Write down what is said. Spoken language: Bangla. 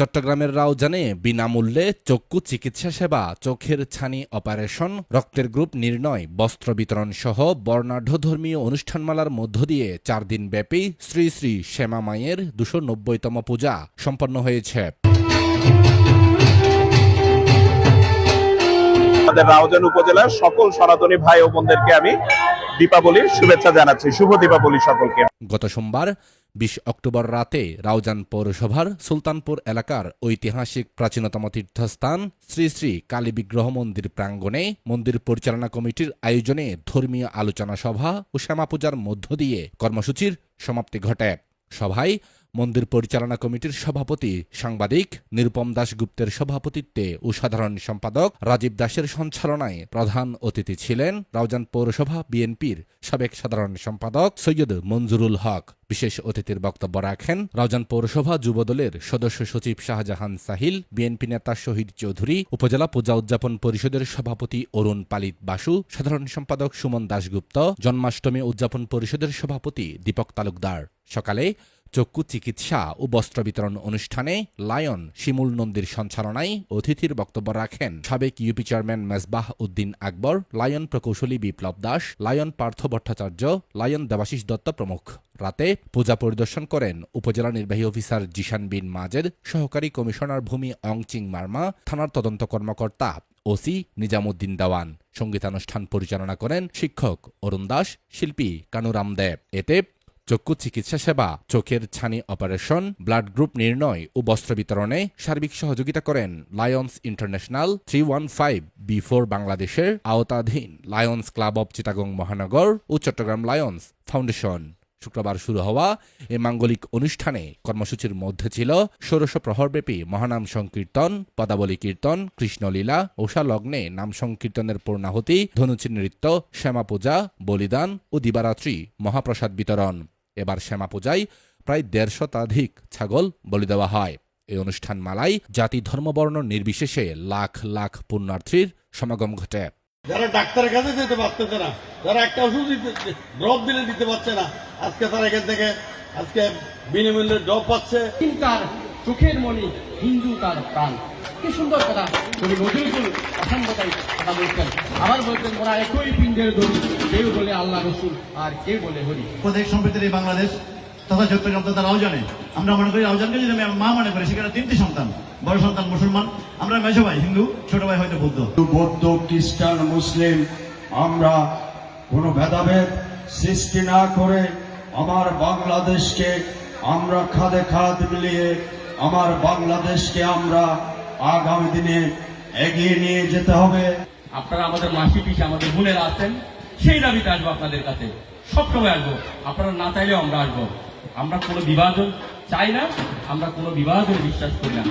চট্টগ্রামের রাও জানে বিনামূল্যে চক্ষু চিকিৎসা সেবা, চোখের ছানি অপারেশন, রক্তের গ্রুপ নির্ণয়, বস্ত্র বিতরণ সহ বর্ণাঢ্য ধর্মীয় অনুষ্ঠানমালার মধ্য দিয়ে চার দিন ব্যাপী শ্রী শ্রী শ্যামা মায়ের দুশো নব্বইতম পূজা সম্পন্ন হয়েছে। আমাদের রাউজান উপজেলার সকল সনাতনী ভাই ও বোনদেরকে আমি দীপাবলির শুভেচ্ছা জানাচ্ছি। শুভ দীপাবলি সকলকে। গত সোমবার, বিশ অক্টোবর রাতে রাউজান পৌরসভার সুলতানপুর এলাকার ঐতিহাসিক প্রাচীনতম তীর্থস্থান শ্রী শ্রী কালী বিগ্রহ মন্দির প্রাঙ্গণে মন্দির পরিচালনা কমিটির আয়োজনে ধর্মীয় আলোচনা সভা ও শ্যামা পূজার মধ্য দিয়ে কর্মসূচির সমাপ্তি ঘটে। সভায় মন্দির পরিচালনা কমিটির সভাপতি, সাংবাদিক নিরুপম দাশগুপ্তের সভাপতিত্বে ও সাধারণ সম্পাদক রাজীব দাসের সঞ্চালনায় প্রধান অতিথি ছিলেন রাউজান পৌরসভা বিএনপির সাবেক সাধারণ সম্পাদক সৈয়দ মঞ্জুরুল হক। বিশেষ অতিথির বক্তব্য রাখেন রাউজান পৌরসভা যুবদলের সদস্য সচিব শাহজাহান সাহিল, বিএনপি নেতা শহীদ চৌধুরী, উপজেলা পূজা উদযাপন পরিষদের সভাপতি অরুণ পালিত বাসু, সাধারণ সম্পাদক সুমন দাশগুপ্ত, জন্মাষ্টমী উদযাপন পরিষদের সভাপতি দীপক তালুকদার। সকালে চক্ষু চিকিৎসা ও বস্ত্র বিতরণ অনুষ্ঠানে লায়ন, শিমুল নন্দীর সঞ্চালনায় অতিথির বক্তব্য রাখেন সাবেক UP chairman Mejbah Uddin Akbar, Lion প্রকৌশলী বিপ্লব দাস, লায়ন পার্থ ভট্টাচার্য, লায়ন দেবাশিস দত্ত প্রমুখ। রাতে পূজা পরিদর্শন করেন উপজেলা নির্বাহী অফিসার জিশান বিন মাজেদ, সহকারী কমিশনার ভূমি অংচিং মার্মা, থানার তদন্ত কর্মকর্তা ওসি নিজামুদ্দিন দেওয়ান। সঙ্গীতানুষ্ঠান পরিচালনা করেন শিক্ষক অরুণ দাস, শিল্পী কানুরাম দেব। এতে চক্ষু চিকিৎসা সেবা, চোখের ছানি অপারেশন, ব্লাড গ্রুপ নির্ণয় ও বস্ত্র বিতরণে সার্বিক সহযোগিতা করেন Lions International three one five B four বাংলাদেশের আওতাধীন লায়ন্স ক্লাব অব চিটাগং মহানগর ও চট্টগ্রাম লায়ন্স ফাউন্ডেশন। শুক্রবার শুরু হওয়া এ মাঙ্গলিক অনুষ্ঠানে কর্মসূচির মধ্যে ছিল ষোড়শ প্রহরব্যাপী মহানাম সংকীর্তন, পদাবলী কীর্তন, কৃষ্ণলীলা লগ্নে নাম সংকীর্তনের পূর্ণাহুতি ধনুচি নৃত্য শ্যামা পূজা বলিদান ও দিবারাত্রি মহাপ্রসাদ বিতরণ। এবার শ্যামা পূজায় প্রায় দেড় শতাধিক ছাগল বলি দেওয়া হয়। এই অনুষ্ঠান মালাই জাতি ধর্মবর্ণ নির্বিশেষে লাখ লাখ পুণ্যার্থীর সমাগম ঘটে। যারা ডাক্তারের কাছে যেতে পারতেছে না যারা একটা ওষুধ দিতে ড্রপ দিলে দিতে পারছে না আজকে তারা এখান থেকে আজকে বিনামূল্যে ড্রপ পাচ্ছে। তার চোখের মণি হিন্দু তার প্রাণ। কি সুন্দর কথা। কবি নজরুল অসম্ভতাই কথা বলতেন। আবার বলতেন ওরা একই পিণ্ডের দড়ি কেউ বলে আল্লাহ রসুল আর কেউ বলে হরি? প্রত্যেক সম্প্রীতির এই বাংলাদেশ তথা চট্টগ্রাম তথা রাউজানে আমরা মনে করি রাউজানকে যদি আমি মা মনে করি সেখানে তিনটি সন্তান। বড় সন্তান মুসলমান আমরা মেজো ভাই হিন্দু ছোট ভাই হয়তো বৌদ্ধ। বৌদ্ধ খ্রিস্টান মুসলিম আমরা কোনো ভেদাভেদ সৃষ্টি না করে আমার বাংলাদেশকে আমরা খাদে খাদ মিলিয়ে আমার বাংলাদেশকে আমরা আগামী দিনে এগিয়ে নিয়ে যেতে হবে। আপনারা আমাদের মাসি পিসে, আমাদের বোনেরা আছেন, সেই দাবিতে আসব আপনাদের কাছে। সবসময় আসব। আপনারা না চাইলেও আমরা আসব। আমরা কোনো বিভাজন চাই না, আমরা কোনো বিভাজন বিশ্বাস করি না।